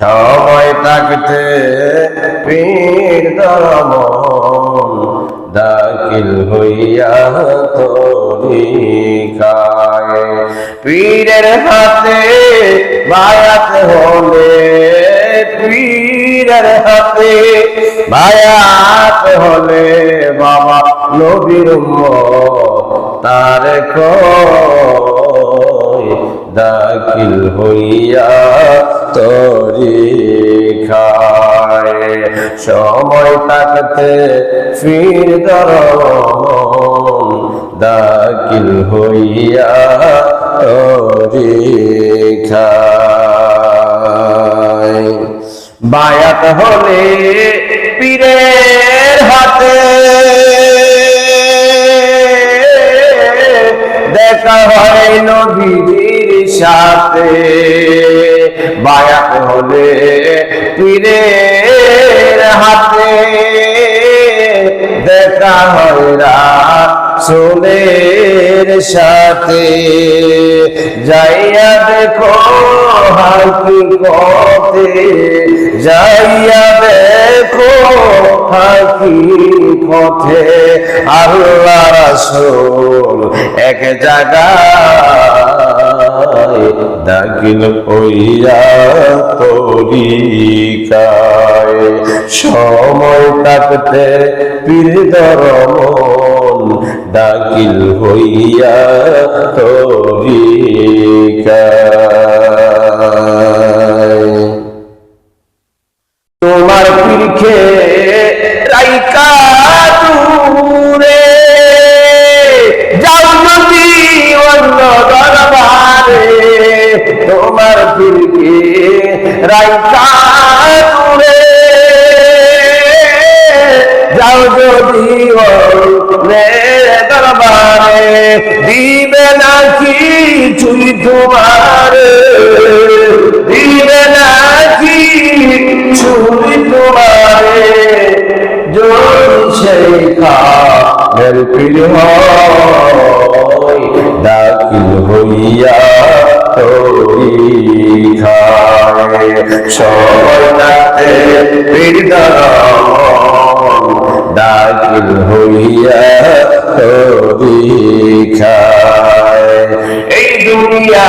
সময় থাকতে পীর ধরম দাখিল হইয়া তরিকায়। পীরের হাতে বায়াত হলে, পীরের হাতে বায়াত হলে বাবা নবীর তার কয় দাখিল হইয়া তরি খায়। সময় থাকতে ফির ধরম দাখিল হইয়া তরি খায়। বায়াত হলে পীরের হাতে দেখা হয় নবীর সাথে বায়াত হলে পীরের হাতে দেখা হয় রাসূলের সাথে। যাইয়া দেখো হাকিকতে যাইয়া দেখো হাকিকতে আল্লাহ রাসূল এক জায়গায় দাখিল হইয়া তরিকায়। সময় থাকতে পীর ধরমন দাখিল হইয়া তরিকায় পীরকে রাইকা দূরে যাও যদি রে দরবারে, দিবে নাকি চুই তোমার। দিবে নাকি চুই তোমারে। যদি খামের পীর হয়, দাখিল হইয়া তরি খায় সবনাতে পীর দাখিল হইয়া তরি খায় এই দুনিয়া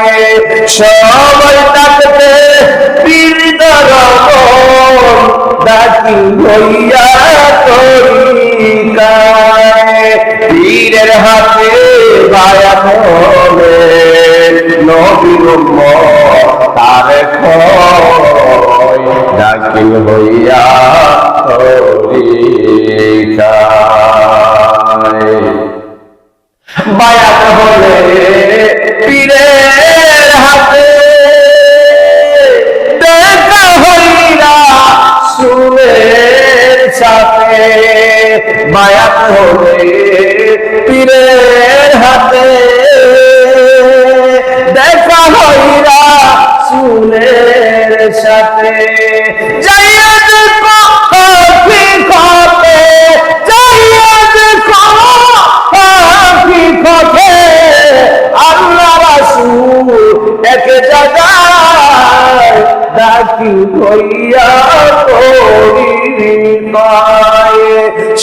সময় থাকবে পীড়িত রমন দাখিল হইয়া তরিকায়। পীরের হাতে বায়াত হবে নবীর তার দাখিল হইয়া তরিকায়। বায়াত হলে পীরের বায়াত হলে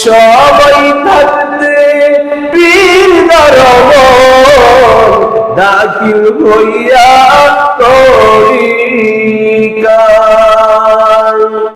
সবাই থাকতে পীর দরব দাখিল হইয়া তরিকা